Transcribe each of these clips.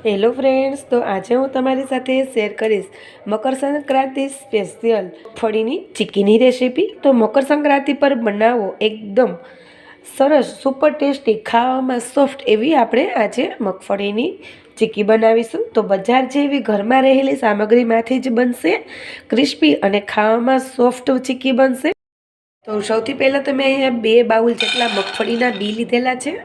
Hello friends તો આજે હું તમારી સાથે શેર કરીશ મકર સંક્રાંતિ સ્પેશિયલ ફળીની ચીકીની રેસીપી તો મકર સંક્રાંતિ પર બનાવો એકદમ સરસ સુપર ટેસ્ટી ખાવામાં સોફ્ટ એવી આપણે આજે મગફળીની ચીકી બનાવીશું. તો બજાર જેવી ઘરમાં રહેલી સામગ્રીમાંથી જ બનશે ક્રિસ્પી અને ખાવામાં સોફ્ટ ચીકી બનશે. તો સૌથી પહેલાં તમે અહીંયા બે બાઉલ જેટલા મગફળીના બી લીધેલા છે.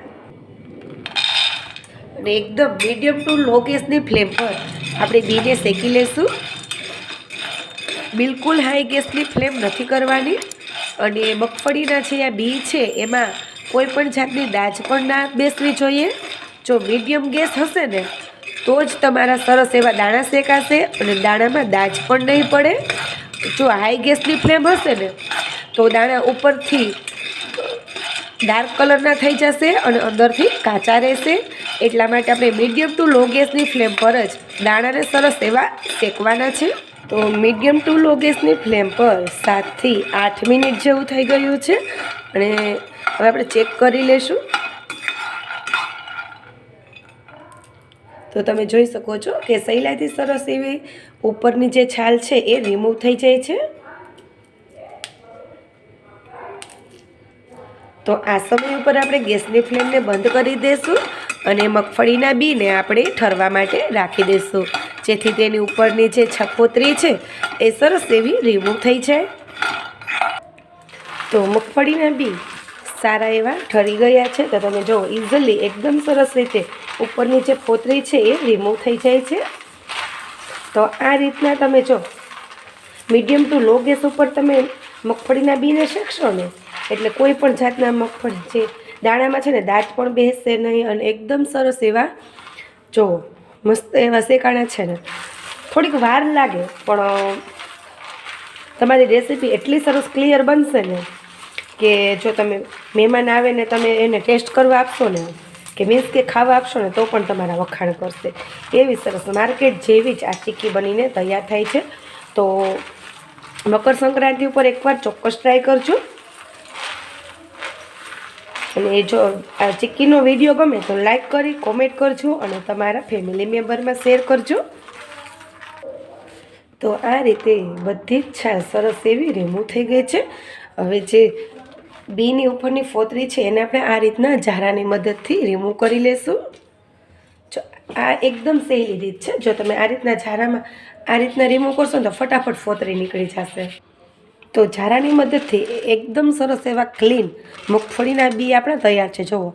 અને એકદમ મીડિયમ ટુ લો ગેસની ફ્લેમ પર આપણે બીને શેકી લેશું. બિલકુલ હાઈ ગેસની ફ્લેમ નથી કરવાની. અને મગફળીના છે આ બી છે, એમાં કોઈ પણ જાતની દાજ પણ ના બેસવી જોઈએ. જો મીડિયમ ગેસ હશે ને, તો જ તમારા સરસ એવા દાણા શેકાશે અને દાણામાં દાજ પણ નહીં પડે. જો હાઈ ગેસની ફ્લેમ હશે ને, તો દાણા ઉપરથી ડાર્ક કલરના થઈ જશે અને અંદરથી કાચા રહેશે. એટલા માટે આપણે મીડિયમ ટુ લો ગેસની ફ્લેમ પર જ દાણાને સરસ એવા શેકવાના છે. તો મીડિયમ ટુ લો ગેસની ફ્લેમ પર સાતથી આઠ મિનિટ જેવું થઈ ગયું છે. અને હવે આપણે ચેક કરી લેશું. તો તમે જોઈ શકો છો કે સહેલાઈથી સરસ એવી ઉપરની જે છાલ છે એ રિમૂવ થઈ જાય છે. તો આ સમય ઉપર આપણે ગેસની ફ્લેમને બંધ કરી દઈશું અને મગફળીના બીને આપણે ઠરવા માટે રાખી દઈશું જેથી તેની ઉપરની જે છકોતરી છે, એ સરસ એવી રિમૂવ થઈ જાય. તો મગફળીના બી સારા એવા ઠરી ગયા છે. તો તમે જુઓ ઇઝીલી એકદમ સરસ રીતે ઉપરની જે ફોતરી છે, એ રિમૂવ થઈ જાય છે. તો આ રીતના તમે જો મીડિયમ ટુ લો ગેસ ઉપર તમે મગફળીના બીને શેકશો ને એટલે કોઈ પણ જાતના મગફળી જે દાણામાં છે ને દાંત પણ બેસશે નહીં અને એકદમ સરસ એવા, જો મસ્ત એવા શેકાણા છે ને. થોડીક વાર લાગે, પણ તમારી રેસીપી એટલી સરસ ક્લિયર બનશે ને કે જો તમે મહેમાન આવે ને તમે એને ટેસ્ટ કરવા આપશો ને, કે મીન્સ કે ખાવા આપશો ને, તો પણ તમારા વખાણ કરશે. એવી સરસ માર્કેટ જેવી જ આ ચીક્કી બનીને તૈયાર થાય છે. તો મકર સંક્રાંતિ ઉપર એકવાર ચોક્કસ ટ્રાય કરજો. અને જો આ ચીક્કીનો વીડિયો ગમે તો લાઈક કરી કોમેન્ટ કરજો અને તમારા ફેમિલી મેમ્બરમાં શેર કરજો. તો આ રીતે બધી જ છાશ સરસ એવી રિમૂવ થઈ ગઈ છે. હવે જે બીની ઉપરની ફોતરી છે, એને આપણે આ રીતના ઝારાની મદદથી રિમૂવ કરી લેશું. જો આ એકદમ સહેલી રીત છે. જો તમે આ રીતના ઝારામાં આ રીતના રિમૂવ કરશો તો ફટાફટ ફોતરી નીકળી જશે. તો ઝારાની મદદથી એકદમ સરસ એવા ક્લીન મગફળીના બી આપણા તૈયાર છે. જુઓ,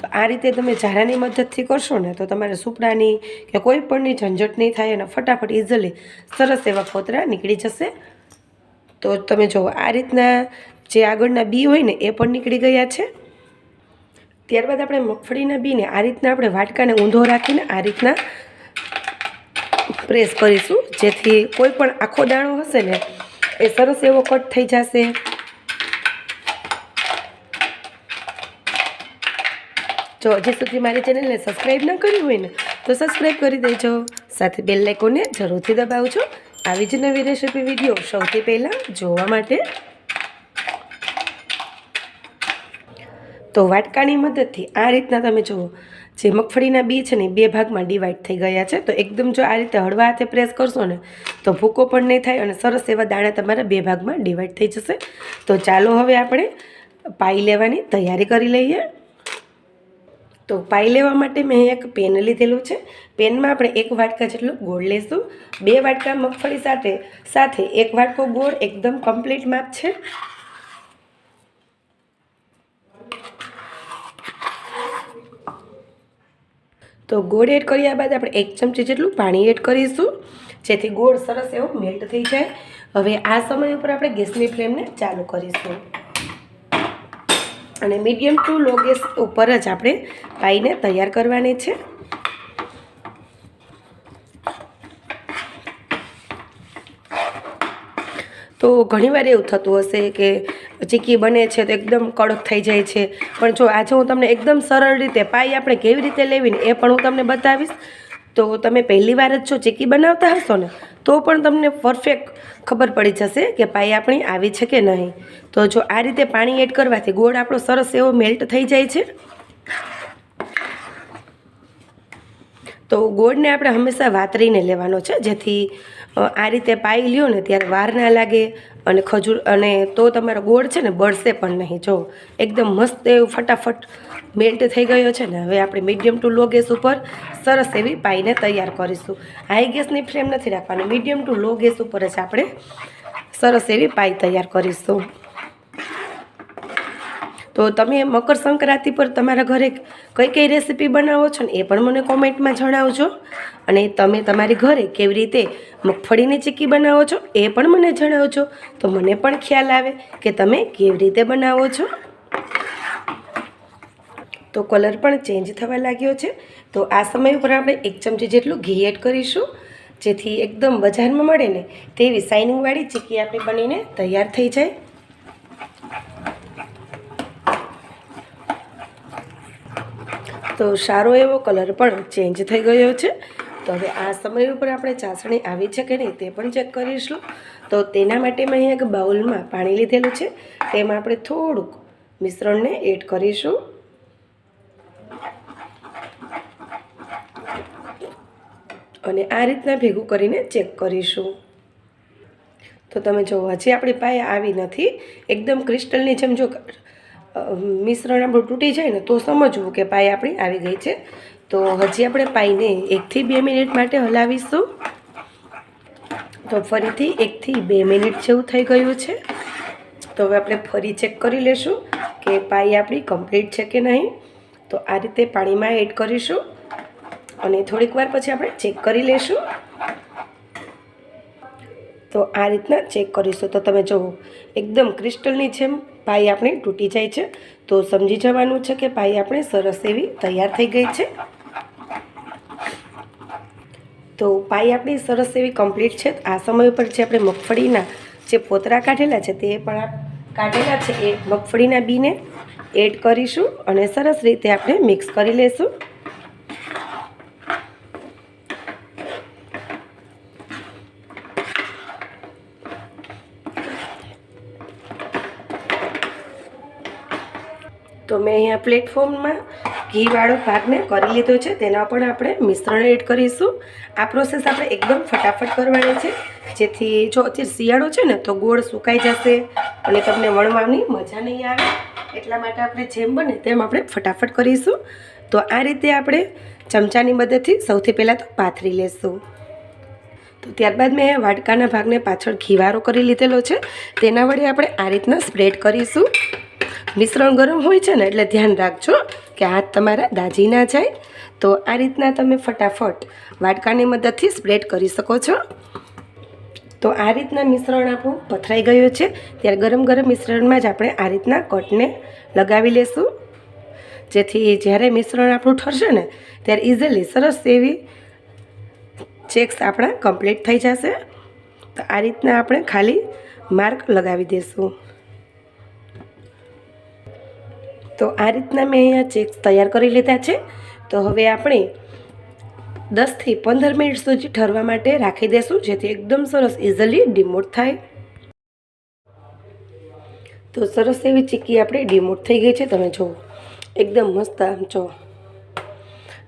તો આ રીતે તમે ઝારાની મદદથી કરશો ને, તો તમારે સુપડાની કે કોઈ પણની ઝંઝટ નહીં થાય અને ફટાફટ ઇઝીલી સરસ એવા ફોતરા નીકળી જશે. તો તમે જુઓ, આ રીતના જે આગળના બી હોય ને, એ પણ નીકળી ગયા છે. ત્યારબાદ આપણે મગફળીના બીને આ રીતના આપણે વાટકાને ઊંધો રાખીને આ રીતના પ્રેસ કરીશું, જેથી કોઈ પણ આખો દાણો હશે ને એ સરસ એવો કટ થઈ જશે. જો હજી સુધી મારી ચેનલને સબસ્ક્રાઈબ ન કરી હોય ને, તો સબસ્ક્રાઈબ કરી દેજો. સાથે બેલ લાઇકોને જરૂરથી દબાવજો. આવી જ નવી રેસીપી વીડિયો સૌથી પહેલાં જોવા માટે. તો વાટકાની મદદથી આ રીતના તમે જુઓ. જે મગફળીના બી છે ને બે ભાગમાં ડિવાઈડ થઈ ગયા છે. તો એકદમ જો આ રીતે હળવા હાથે પ્રેસ કરશો ને, તો ભૂકો પણ નહીં થાય અને સરસ એવા દાણા તમારા બે ભાગમાં ડિવાઈડ થઈ જશે. તો ચાલો હવે આપણે પાઈ લેવાની તૈયારી કરી લઈએ. તો પાઈ લેવા માટે મેં એક પેન લીધેલું છે. પેનમાં આપણે એક વાટકા જેટલું ગોળ લઈશું બે વાટકા મગફળી સાથે સાથે એક વાટકો ગોળ એકદમ કમ્પ્લીટ માપ છે. તો ગોળ એડ કર્યા બાદ આપણે એક ચમચી જેટલું પાણી એડ કરીશું, જેથી ગોળ સરસ એવો મેલ્ટ થઈ જાય. હવે આ સમય ઉપર આપણે ગેસની ફ્લેમને ચાલુ કરીશું. અને મીડિયમ ટુ લો ગેસ ઉપર જ આપણે પાઈને તૈયાર કરવાની છે. તો ઘણીવાર એવું થતું હશે કે ચીકી બને છે તો એકદમ કડક થઈ જાય છે. પણ જો આજે હું તમને એકદમ સરળ રીતે પાઈ આપણે કેવી રીતે લેવીને એ પણ હું તમને બતાવીશ. તો તમે પહેલી વાર જ જો ચીકી બનાવતા હશો ને, તો પણ તમને પરફેક્ટ ખબર પડી જશે કે પાઈ આપણી આવી છે કે નહીં. તો જો આ રીતે પાણી એડ કરવાથી ગોળ આપણો સરસ એવો મેલ્ટ થઈ જાય છે. તો ગોળને આપણે હંમેશા વાતરીને લેવાનો છે. જેથી આ રીતે પાઈ લ્યો ને ત્યારે વાર ના લાગે અને ખજૂર અને તો તમારો ગોળ છે ને બળશે પણ નહીં. જો, એકદમ મસ્ત એવું ફટાફટ મેલ્ટ થઈ ગયો છે ને, હવે આપણે મીડિયમ ટુ લો ગેસ ઉપર સરસ એવી પાઈને તૈયાર કરીશું. હાઈ ગેસની ફ્લેમ નથી રાખવાની, મીડિયમ ટુ લો ગેસ ઉપર જ આપણે સરસ એવી પાઈ તૈયાર કરીશું. તો તમે મકર સંક્રાંતિ પર તમારા ઘરે કઈ કઈ રેસીપી બનાવો છો ને એ પણ મને કોમેન્ટમાં જણાવજો. અને તમે તમારી ઘરે કેવી રીતે મગફળીની ચીક્કી બનાવો છો એ પણ મને જણાવજો. તો મને પણ ખ્યાલ આવે કે તમે કેવી રીતે બનાવો છો. તો કલર પણ ચેન્જ થવા લાગ્યો છે. તો આ સમય ઉપર આપણે એક ચમચી જેટલું ઘી એડ કરીશું. જેથી એકદમ બજારમાં મળે ને તેવી શાઇનિંગવાળી ચીક્કી આપણી બનીને તૈયાર થઈ જાય. તો સારો એવો કલર પણ ચેન્જ થઈ ગયો છે. તો હવે આ સમય ઉપર આપણે ચાસણી આવી છે કે નહીં તે પણ ચેક કરીશું. તો તેના માટે મેં અહીંયા એક બાઉલમાં પાણી લીધેલું છે. તેમાં આપણે થોડુંક મિશ્રણને એડ કરીશું. અને આ રીતના ભેગું કરીને ચેક કરીશું. તો તમે જો હજી આપણી પાસે આવી નથી. એકદમ ક્રિસ્ટલની જેમ જો મિશ્રણ આપણું તૂટી જાય ને તો સમજવું કે પાય આપણી આવી ગઈ છે. તો હજી આપણે પાઈને એકથી બે મિનિટ માટે હલાવીશું. તો ફરીથી એકથી બે મિનિટ જેવું થઈ ગયું છે. તો હવે આપણે ફરી ચેક કરી લેશું કે પાઈ આપણી કમ્પ્લીટ છે કે નહીં. તો આ રીતે પાણીમાં એડ કરીશું અને થોડીક વાર પછી આપણે ચેક કરી લેશું. તો આ રીતના ચેક કરીશું. તો તમે જુઓ, એકદમ ક્રિસ્ટલની જેમ પાઈ આપણી તૂટી જાય છે. તો સમજી જવાનું છે કે પાઈ આપણે સરસ એવી તૈયાર થઈ ગઈ છે. તો પાઈ આપણી સરસ એવી કમ્પ્લીટ છે. આ સમય ઉપર જે આપણે મગફળીના જે પોતરા કાઢેલા છે, તે પણ કાઢેલા છે. એ મગફળીના બીને એડ કરીશું અને સરસ રીતે આપણે મિક્સ કરી લેશું. મેં અહીંયા પ્લેટફોર્મમાં ઘીવાળો ભાગને કરી લીધો છે. તેના પણ આપણે મિશ્રણ એડ કરીશું. આ પ્રોસેસ આપણે એકદમ ફટાફટ કરવાની છે. જેથી જો અત્યારે શિયાળો છે ને, તો ગોળ સુકાઈ જશે અને તમને વણવાની મજા નહીં આવે. એટલા માટે આપણે જેમ બને તેમ આપણે ફટાફટ કરીશું. તો આ રીતે આપણે ચમચાની મદદથી સૌથી પહેલાં તો પાથરી લેશું. તો ત્યારબાદ મેં વાટકાના ભાગને પાછળ ઘીવારો કરી લીધેલો છે. તેના વડે આપણે આ રીતના સ્પ્રેડ કરીશું. મિશ્રણ ગરમ હોય છે ને, એટલે ધ્યાન રાખજો કે હાથ તમારા દાજી ના જાય. તો આ રીતના તમે ફટાફટ વાટકાની મદદથી સ્પ્રેડ કરી શકો છો. તો આ રીતના મિશ્રણ આપણું પથરાઈ ગયું છે. ત્યારે ગરમ ગરમ મિશ્રણમાં જ આપણે આ રીતના કટને લગાવી લેશું. જેથી જ્યારે મિશ્રણ આપણું ઠરશે ને, ત્યારે ઇઝીલી સરસ એવી ચેક્સ આપણા કમ્પ્લીટ થઈ જશે. તો આ રીતના આપણે ખાલી માર્ક લગાવી દઈશું તો આ રીતના મેં અહીંયા ચેક્સ તૈયાર કરી લીધા છે. તો હવે આપણે દસથી પંદર મિનિટ સુધી ઠરવા માટે રાખી દઈશું જેથી એકદમ સરસ ઇઝીલી ડિમોટ થાય. તો સરસ એવી ચીક્કી આપણે ડિમોટ થઈ ગઈ છે, તમે જુઓ એકદમ મસ્ત આમ જો.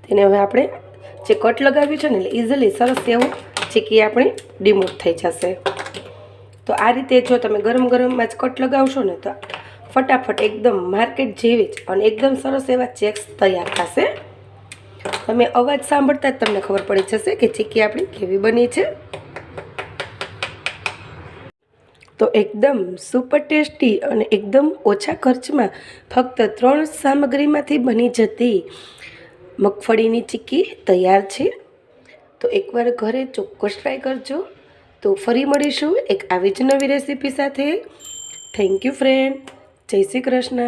તેને હવે આપણે જે કટ લગાવ્યું છે ને, એટલે ઇઝીલી સરસ એવું ચીક્કી આપણી ડિમોટ થઈ જશે. તો આ રીતે જો તમે ગરમ ગરમમાં જ કટ લગાવશો ને, તો ફટાફટ એકદમ માર્કેટ જેવી જ અને એકદમ સરસ એવા ચેક્સ તૈયાર થશે. તમે અવાજ સાંભળતા જ તમને ખબર પડી જશે કે ચીક્કી આપણી કેવી બની છે. તો એકદમ સુપર ટેસ્ટી અને એકદમ ઓછા ખર્ચમાં ફક્ત ત્રણ સામગ્રીમાંથી બની જતી મગફળીની ચીક્કી તૈયાર છે. તો એકવાર ઘરે ચોક્કસ ટ્રાય કરજો. તો ફરી મળીશું એક આવી જ નવી રેસીપી સાથે. થેન્ક યુ ફ્રેન્ડ જય શ્રી કૃષ્ણ.